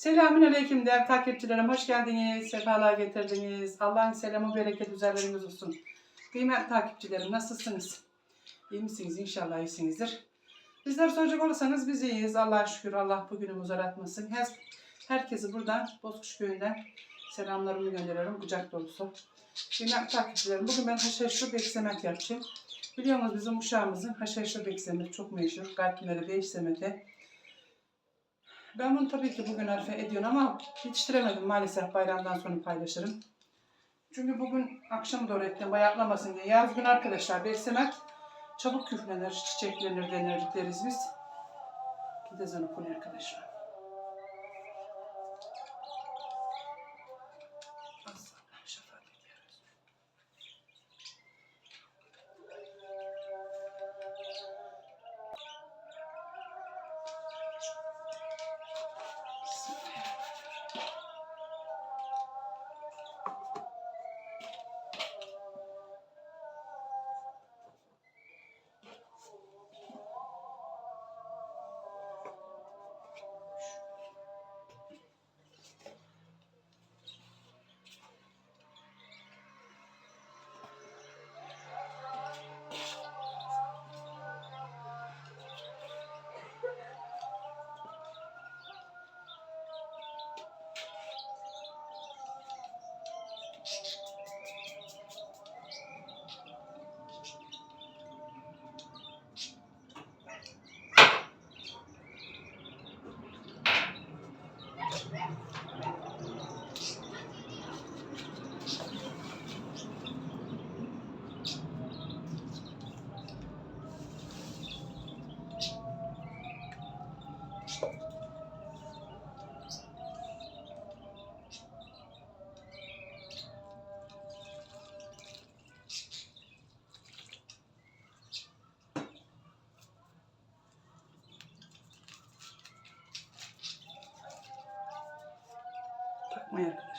Selamün aleyküm değerli takipçilerim. Hoş geldiniz. Sefalar getirdiniz. Allah'ın selamı, bereket üzerleriniz olsun. Kıymetli takipçilerim nasılsınız? İyi misiniz? İnşallah iyisinizdir. Bizler soracak olursanız biz iyiyiz. Allah'a şükür. Allah bugünümüzü aratmasın. Her, herkesi buradan Bozkuş Köyü'nden selamlarımı gönderiyorum. Kucak dolusu. Kıymetli takipçilerim. Bugün ben haşhaşlı beksemek yapacağım. Biliyorsunuz bizim uşağımızın haşhaşlı beksemek çok meşhur. Kalpleri beksemete. Ben bunu tabii ki bugün arife ediyorum ama yetiştiremedim maalesef bayramdan sonra paylaşırım. Çünkü bugün akşam doğru ettim bayatlamasın diye. Yaz gün arkadaşlar beslemek çabuk küflenir, çiçeklenir denir deriz biz. Gideceğiz onu arkadaşlar. Ayan.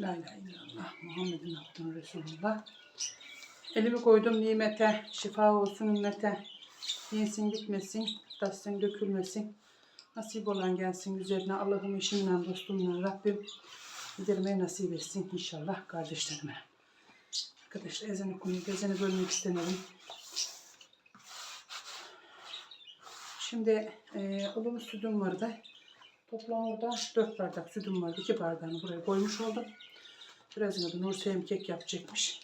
La ilahe illallah Muhammedun abdun Resulullah. Elimi koydum nimete, şifa olsun ümmete. Yensin gitmesin, tatsın dökülmesin. Nasip olan gelsin üzerine Allah'ım işimle, dostumla Rabbim gidermeyi nasip etsin inşallah kardeşlerime. Arkadaşlar ezan okunuyor, ezanı bölmek istemedim. Şimdi e, ılımış sütüm vardı. Toplam orada 4 bardak sütüm vardı. 2 bardağını buraya koymuş oldum. Birazını da Nurseyim kek yapacakmış.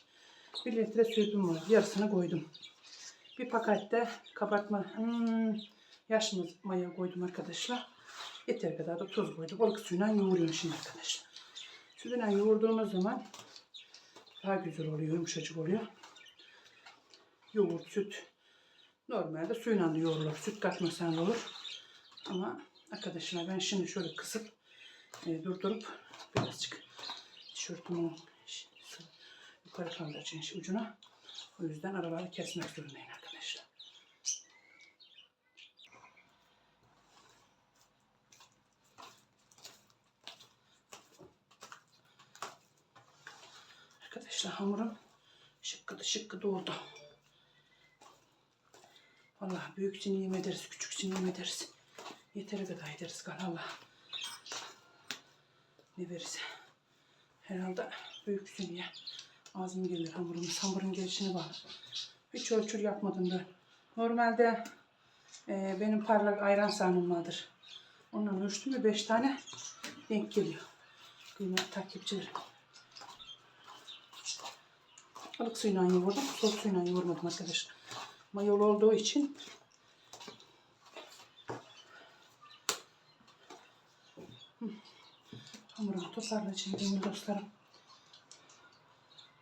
Bir litre sütüm var. Yarısını koydum. Bir pakette kabartma hmm, yaş maya koydum arkadaşlar. Yeter kadar da tuz koydum. Balık suyuyla yoğuruyorum şimdi arkadaşlar. Sütüyle yoğurduğumuz zaman daha güzel oluyor, yumuşacık oluyor. Yoğurt, süt. Normalde suyla da yoğrulur. Süt katmasan da olur. Ama arkadaşlar ben şimdi şöyle kısıp e, durdurup birazcık tişörtümün yukarı kaldıracağım şu ucuna. O yüzden araları kesmek zorundayım arkadaşlar. Arkadaşlar hamurum şıkkıdı şıkkıdı oldu. Vallahi büyüksünü yem ederiz, küçüksünü yem ederiz. Yeteri kadar ederiz kan Allah. Ne verirse. Herhalde büyüksün ya. Ağzım gelir hamurumuz. Hamurun gelişine bağlı. Hiç ölçür yapmadım ben. Normalde e, benim parlak ayran sahnem vardır. Ondan ölçtüm ve 5 tane denk geliyor. Kıymetli takipçilerim. Balık suyuyla yoğurdum. Soğuk suyuyla yoğurmadım arkadaşlar. Mayolu olduğu için hamurumu toparlayacağım benim dostlarım.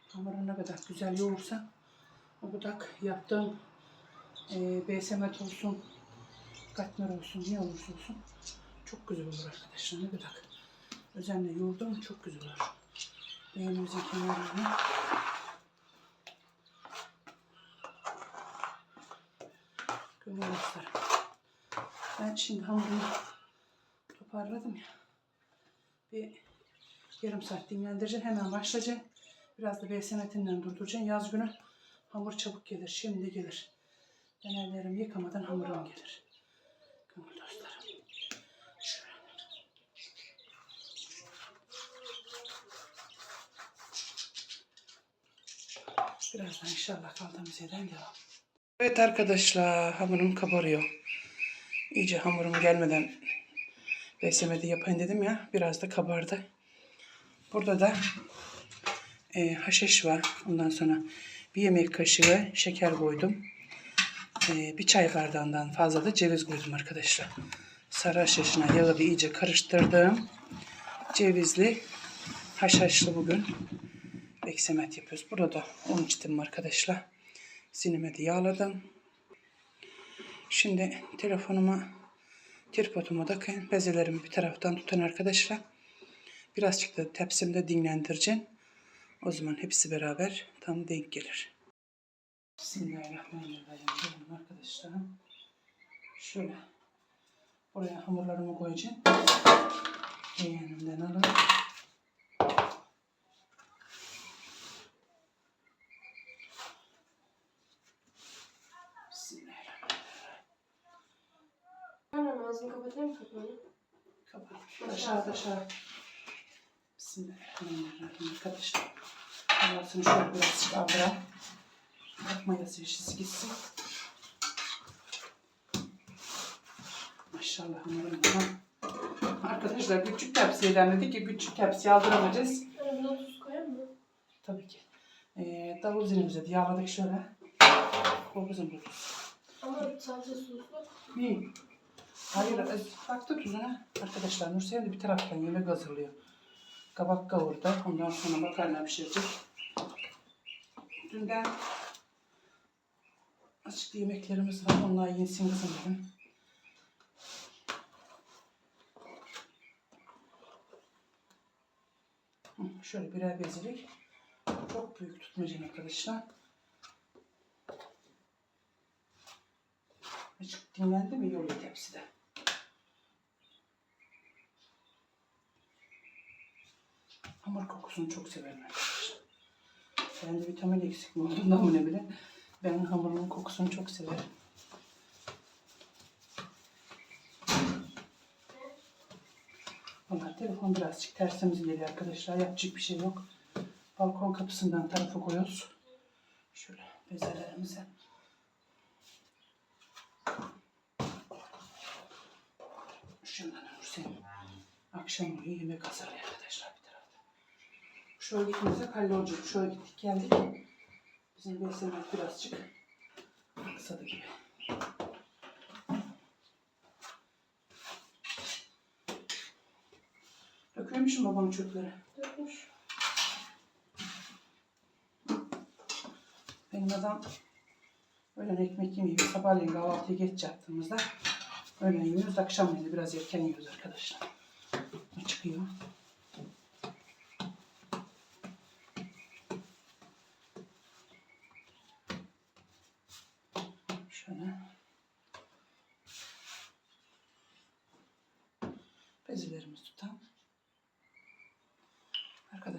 Hamuru ne kadar güzel yoğursam o kadar yaptığım e, besemet olsun, katmer olsun, ne olursa olsun çok güzel olur arkadaşlar. Ne kadar özenle yoğurdum çok güzel olur. Beğenimizin kenarlarına Gönül dostlarım. Ben şimdi hamurumu toparladım ya. Bir yarım saat dinlendireceğim. Hemen başlayacağım. Biraz da besenetinden durduracağım. Yaz günü hamur çabuk gelir. Şimdi gelir. Ben ellerimi yıkamadan hamurum gelir. Gönül dostlarım. Birazdan inşallah kaldığımız yerden devam. Evet arkadaşlar hamurum kabarıyor. İyice hamurum gelmeden besemedi yapayım dedim ya. Biraz da kabardı. Burada da e, haşhaş var. Ondan sonra bir yemek kaşığı şeker koydum. E, bir çay bardağından fazla da ceviz koydum arkadaşlar. Sarı haşhaşına yağı da iyice karıştırdım. Cevizli haşhaşlı bugün beksemet yapıyoruz. Burada da un içtim arkadaşlar. Sinime yağladım. Şimdi telefonuma tripoduma da. Bezelerimi bir taraftan tutan arkadaşlar. Birazcık da tepsimde dinlendireceğim. O zaman hepsi beraber tam denk gelir. Bismillahirrahmanirrahim. Gelin arkadaşlar. Şöyle. Buraya hamurlarımı koyacağım. Yeğenimden alın. Bismillahirrahmanirrahim. Anam ağzını kapatayım mı kapağını? Kapat. Aşağı aşağı. Bismillahirrahmanirrahim arkadaşlar. Allah'ını şöyle birazcık aldıra. Mayası işisi gitsin. Maşallah. Arkadaşlar küçük tepsiyeden dedik ki küçük tepsiye aldıramayacağız. Anne buna tuz koyar mı? Tabii ki. Ee, davul zilimize de yağladık şöyle. Bizim bu. Ama salça soslu. İyi. Hayır, e, baktı tuzuna. Arkadaşlar Nursel de bir taraftan yemek hazırlıyor. Kabak kavurdu. Ondan sonra makarna pişirecek. Dünden açık yemeklerimiz var. Onlar yensin kızım dedim. Şöyle birer bezelik. Çok büyük tutmayacağım arkadaşlar. Açık dinlendi mi iyi oluyor tepside. Hamur kokusunu çok severim arkadaşlar. Ben de vitamin eksikliği olduğundan mı ne bile. Ben hamurumun kokusunu çok severim. Valla telefon birazcık tersimiz geliyor arkadaşlar. Yapacak bir şey yok. Balkon kapısından tarafa koyuyoruz. Şöyle bezelerimizi. Şundan Hüseyin. Akşam yemek hazırlıyor arkadaşlar. Şöyle gittiğimizde hallolacak. Şöyle gittik geldik. Bizim beslemek birazcık aksadı gibi. Döküyormuşum babamın çöpleri. Dökmüş. Benim adam öğlen ekmek yemiyor. Sabahleyin kahvaltıyı geç yaptığımızda öğlen yiyoruz. Akşamleyin de biraz erken yiyoruz arkadaşlar. Çıkıyor.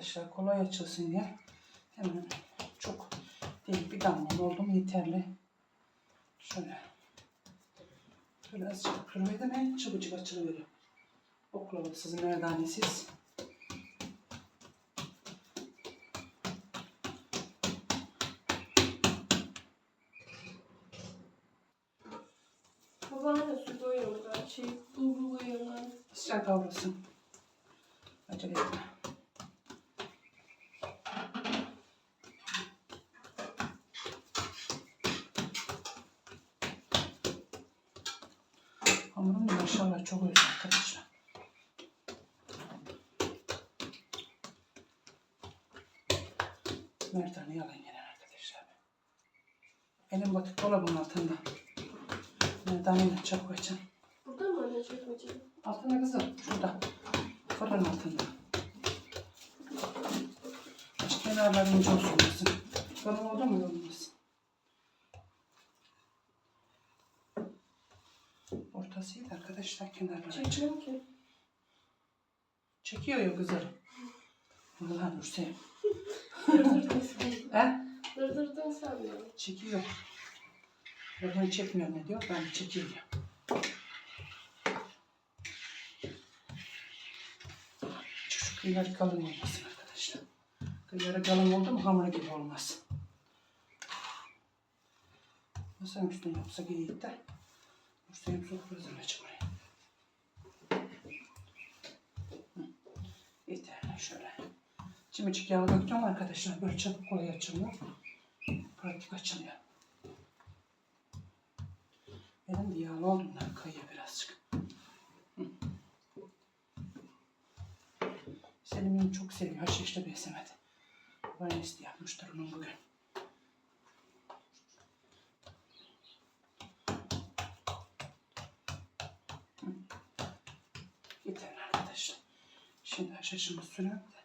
Arkadaşlar kolay açılsın diye hemen çok değil bir damla oldu mu yeterli. Şöyle. Şöyle azıcık kırmayı da ben çabucak açılıveriyor. Oklavasız, merdanesiz. Maşallah çok özel arkadaşlar. Merdane yalan gelen arkadaşlar. Elim batık dolabın altında. Merdaneyle çabuk açın. Burada mı anne çekmece? Altında kızım. Şurada. Fırın altında. Aç kenarları ince olsun kızım. Kalın oldu mu olmaz. Ortasıydı kenarları. Çekmiyorum ki. Çekiyor ya kızım. Ulan Hüseyin. Dırdırdın sen. He? Dırdırdın sen ya. Çekiyor. Ya ben çekmiyorum ne diyor? Ben çekiyorum. Şu kıyıları kalın olmasın arkadaşlar. Kıyıları kalın oldu mu hamur gibi olmaz. Masanın üstüne yapsak iyiydi de. Hüseyin sofra hazırlayacak oraya. Hı. Yeterli şöyle. Çimicik yağı döktüm arkadaşlar. Böyle çabuk kolay açılıyor. Pratik açılıyor. Benim de yağlı olduğundan kayıyor birazcık. Hı. Selim'in çok seviyor. Haşhaşla beslemedi. Bayanesi yapmıştır onun bugün. Yeter arkadaşlar. Şimdi haşhaşımı sürüyorum da.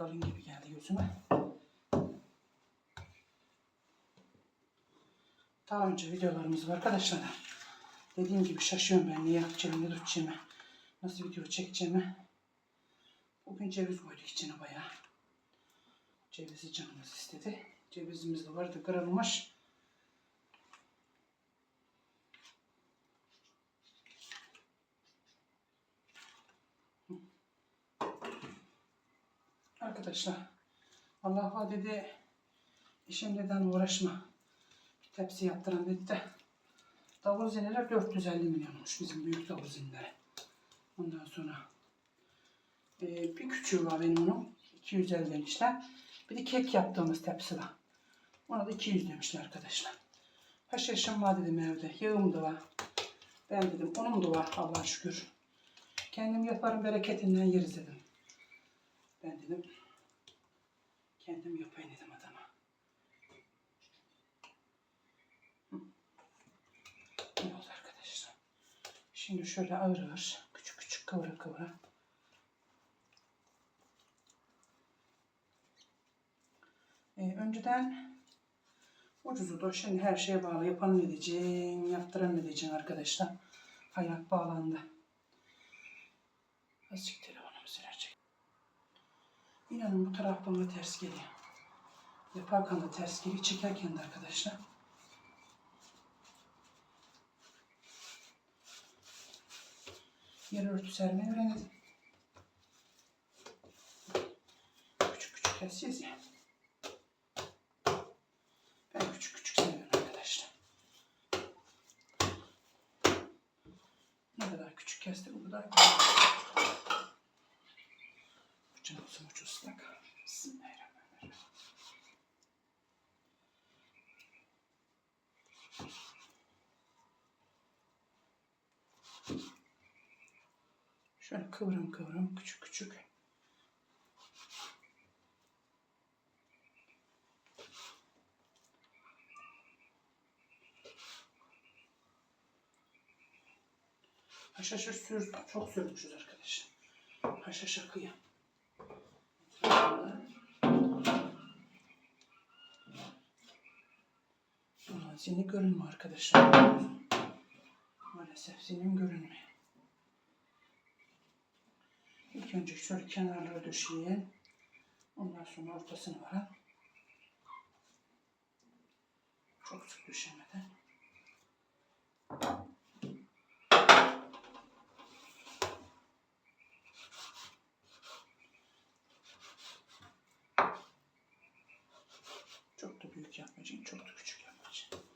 Kalın gibi geldi gözüme. Daha önce videolarımız var arkadaşlar. Dediğim gibi şaşıyorum ben ne yapacağımı, ne tutacağımı, nasıl video çekeceğimi. Bugün ceviz koyduk içine bayağı. Cevizi canımız istedi. Cevizimiz de vardı kırılmış. Arkadaşlar Allah dedi işimden uğraşma. Bir tepsi yaptıran dedi de davul zineler 450 milyonmuş bizim büyük davul zinleri. Ondan sonra e, bir küçüğü var benim onun 250 demişler. Bir de kek yaptığımız tepsi var. Ona da 200 demişler arkadaşlar. Haşhaşım var dedim evde. Yağım da var. Ben dedim onun da var Allah'a şükür. Kendim yaparım bereketinden yeriz dedim. Ben dedim kendim yapayım dedim adama. İyi oldu arkadaşlar. Şimdi şöyle ağır ağır küçük küçük kıvıra kıvıra. Ee, önceden ucuzu da şimdi her şeye bağlı. Yapan ne diyeceksin, yaptıran ne diyeceksin arkadaşlar. Hayat bağlandı. Azıcık. İnanın bu taraf bana ters geliyor. Yaparken de ters geliyor, çekerken de arkadaşlar. Yer örtü sermeyi öğrendim. Küçük küçük kesiyoruz ya. Ben küçük küçük seviyorum arkadaşlar. Ne kadar küçük kestik o kadar güzel. Canım sonuç ıslak. Bismillahirrahmanirrahim. Şöyle kıvrım kıvrım küçük küçük. Haşhaşı sür, çok sürmüşüz arkadaşlar. Haşhaşa kıyam. Zini görünmüyor arkadaşlar. Maalesef zinim görünmüyor. İlk önce şöyle kenarları döşeyelim. Ondan sonra ortasını varan. Çok sık döşemeden. Çok da büyük yapmayacağım, çok da küçük yapmayacağım.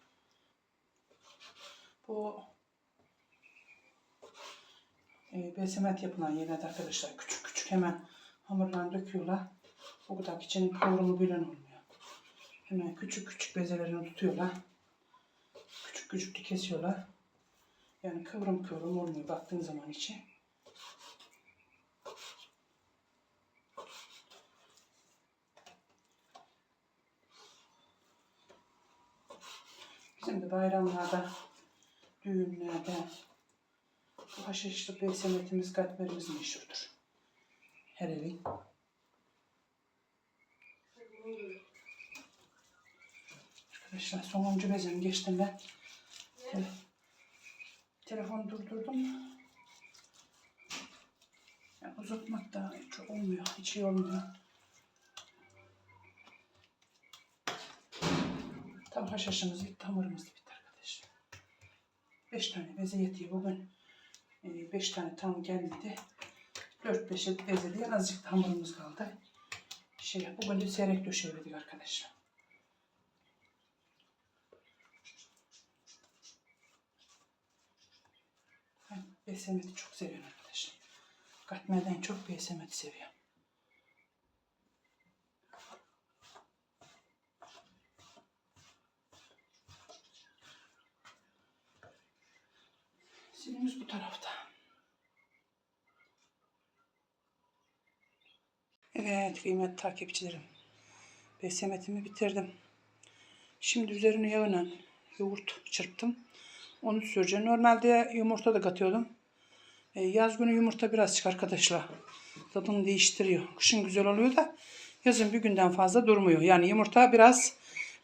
Bu e, besemet yapılan yerlerde arkadaşlar küçük küçük hemen hamurlarını döküyorlar. O kadar için kavrumu bilen olmuyor. Hemen küçük küçük bezelerini tutuyorlar. Küçük küçük de kesiyorlar. Yani kıvrım kıvrım olmuyor baktığın zaman içi. Bizim de bayramlarda, düğünlerde bu haşhaşlı besemetimiz, katmerimiz meşhurdur. Her evin. Arkadaşlar sonuncu bezem geçtim ben. Te- telefonu durdurdum. Yani uzatmak da çok olmuyor. Hiç iyi olmuyor. Tam haşhaşımız bitti, hamurumuz bitti 5 tane beze yetiyor bugün. Ee, 5 tane tam gelmedi. 4-5'e bezeleyen azıcık hamurumuz kaldı. Şey, bugün de seyrek döşeyemedik arkadaşlar. Ben besemeti çok seviyorum arkadaşlar. Katmerden çok besemeti seviyorum. Sinimiz bu tarafta. Evet kıymetli takipçilerim. Besemetimi bitirdim. Şimdi üzerine yağına yoğurt çırptım. Onu süreceğim. Normalde yumurta da katıyordum. E, yaz günü yumurta biraz çık arkadaşlar. Tadını değiştiriyor. Kışın güzel oluyor da yazın bir günden fazla durmuyor. Yani yumurta biraz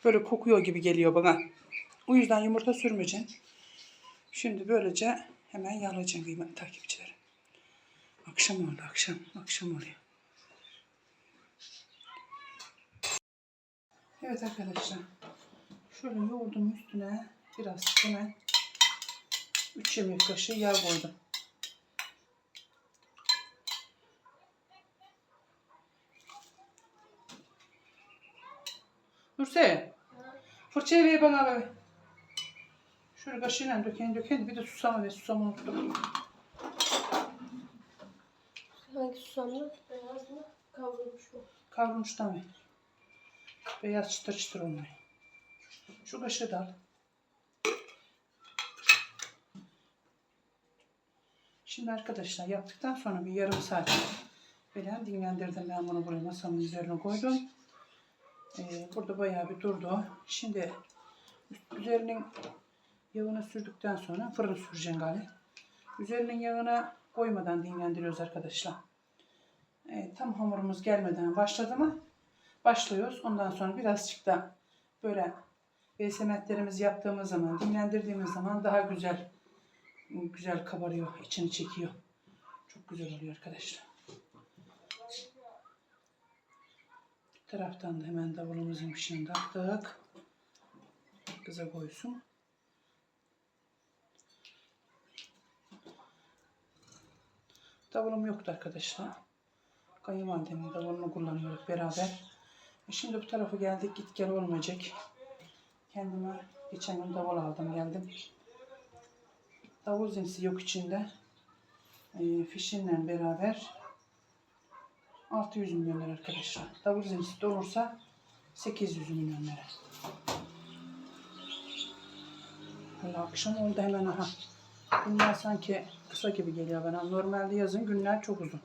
böyle kokuyor gibi geliyor bana. O yüzden yumurta sürmeyeceğim. Şimdi böylece hemen yağlayacağım kıymetli takipçilerim. Akşam oldu akşam. Akşam oluyor. Evet arkadaşlar. Şöyle yoğurdum üstüne biraz hemen 3 yemek kaşığı yağ koydum. Nurse, fırçayı ver bana be. Şöyle kaşığıyla döken döken bir de susama ve susamı unuttum. Hangi susamlı? Beyaz mı? Kavrulmuş mu? Kavrulmuş da mı? Beyaz çıtır çıtır olmuyor. Şu kaşığı da al. Şimdi arkadaşlar yaptıktan sonra bir yarım saat falan dinlendirdim ben bunu buraya masamın üzerine koydum. Ee, burada bayağı bir durdu. Şimdi üzerinin yağını sürdükten sonra fırın süreceğim galiba. Üzerinin yağını koymadan dinlendiriyoruz arkadaşlar. Ee, tam hamurumuz gelmeden başladı mı başlıyoruz. Ondan sonra birazcık da böyle besemetlerimizi yaptığımız zaman, dinlendirdiğimiz zaman daha güzel güzel kabarıyor, içini çekiyor. Çok güzel oluyor arkadaşlar. Bir taraftan da hemen davulumuzun fişini taktık. Kıza koysun. Davulum yoktu arkadaşlar. Kayınvalidemin davulunu kullanıyoruz beraber. E Şimdi bu tarafa geldik git gel olmayacak. Kendime geçen gün davul aldım geldim. Davul zinsi yok içinde. E, fişinle beraber 600 milyon lira arkadaşlar. Davul zinsi de olursa 800 milyon lira. Böyle akşam oldu hemen aha. Günler sanki kısa gibi geliyor bana. Normalde yazın günler çok uzun.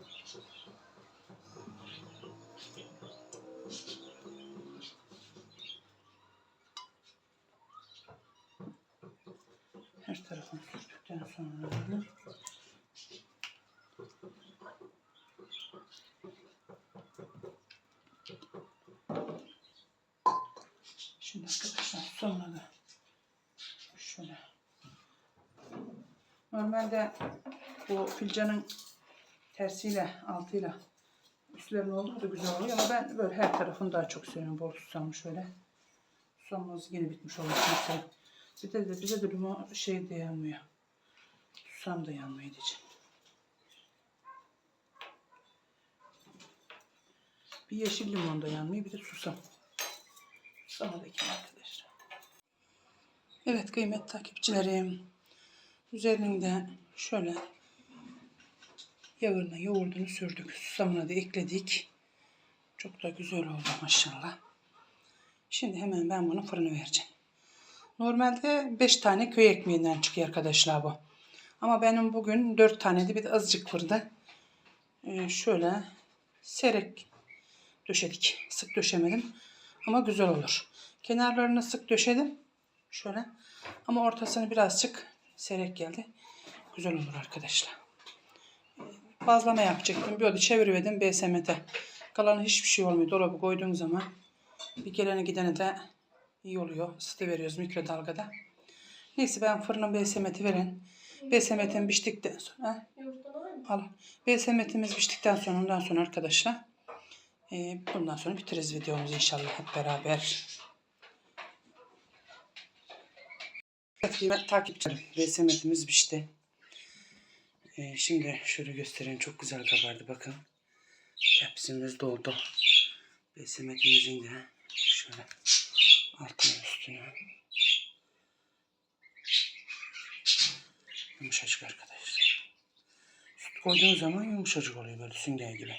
Her tarafını sürdükten sonra böyle Şimdi arkadaşlar sonra da şöyle. Normalde bu filcanın tersiyle altıyla üstlerine olduğu da güzel oluyor ama ben böyle her tarafını daha çok seviyorum. Bol susam şöyle. Susamımız yine bitmiş kimse. Bir de, de bize de limon şey de yanmıyor. Susam da yanmıyor diyeceğim. Bir yeşil limon da yanmıyor bir de susam. Sana da ekeyim arkadaşlar. Evet kıymetli takipçilerim. Üzerinde şöyle yağını yoğurdunu sürdük. Susamını da ekledik. Çok da güzel oldu maşallah. Şimdi hemen ben bunu fırına vereceğim. Normalde 5 tane köy ekmeğinden çıkıyor arkadaşlar bu. Ama benim bugün 4 tane de bir de azıcık fırında. Ee, şöyle serek döşedik. Sık döşemedim. Ama güzel olur. Kenarlarını sık döşedim. Şöyle. Ama ortasını birazcık serek geldi. Güzel olur arkadaşlar. Bazlama yapacaktım. Böyle çeviriverdim BSM'de. Kalanı hiçbir şey olmuyor. Dolabı koyduğum zaman bir gelene gidene de iyi oluyor. Isıtı veriyoruz mikrodalgada. Neyse ben fırına BSM'ti veren. BSM'tim piştikten sonra. Al. BSM'timiz piştikten sonra ondan sonra arkadaşlar e, bundan sonra bitiririz videomuzu inşallah hep beraber. Evet kıymetli takipçilerim BSM'imiz pişti. E, şimdi şöyle göstereyim çok güzel kabardı bakın. Tepsimiz doldu. BSM'imizin de şöyle altına üstüne yumuşacık arkadaşlar. Süt koyduğun zaman yumuşacık oluyor böyle sünger gibi.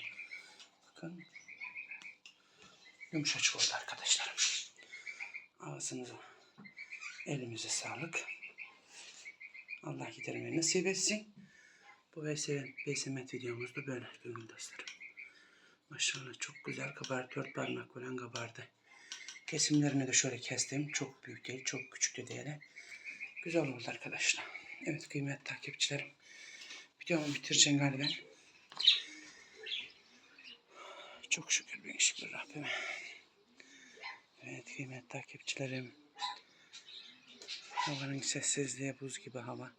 Bakın. Yumuşacık oldu arkadaşlarım. Ağzınıza, elimize sağlık. Allah gidermeyi nasip etsin. Bu BSM, BSMet videomuz da böyle gönül dostlarım. Maşallah çok güzel kabardı. Dört parmak falan kabardı. Kesimlerini de şöyle kestim. Çok büyük değil, çok küçük de değil. Güzel oldu arkadaşlar. Evet kıymetli takipçilerim. Videomu bitireceğim galiba. Çok şükür bin şükür Rabbime. Evet kıymetli takipçilerim. Havanın sessizliği buz gibi hava.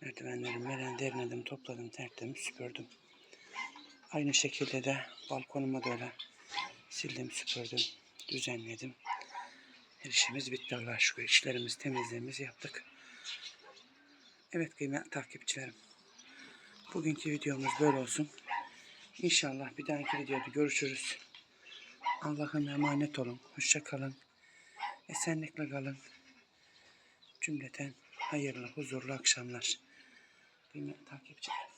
Merdivenlerimi meren derledim, topladım, tertemiz süpürdüm. Aynı şekilde de balkonumu da öyle sildim, süpürdüm, düzenledim. Her işimiz bitti Allah'a şükür. İşlerimiz, temizliğimizi yaptık. Evet kıymetli takipçilerim. Bugünkü videomuz böyle olsun. İnşallah bir dahaki videoda görüşürüz. Allah'ın emanet olun. Hoşça kalın. Esenlikle kalın. Cümleten hayırlı, huzurlu akşamlar. Kıymetli takipçilerim.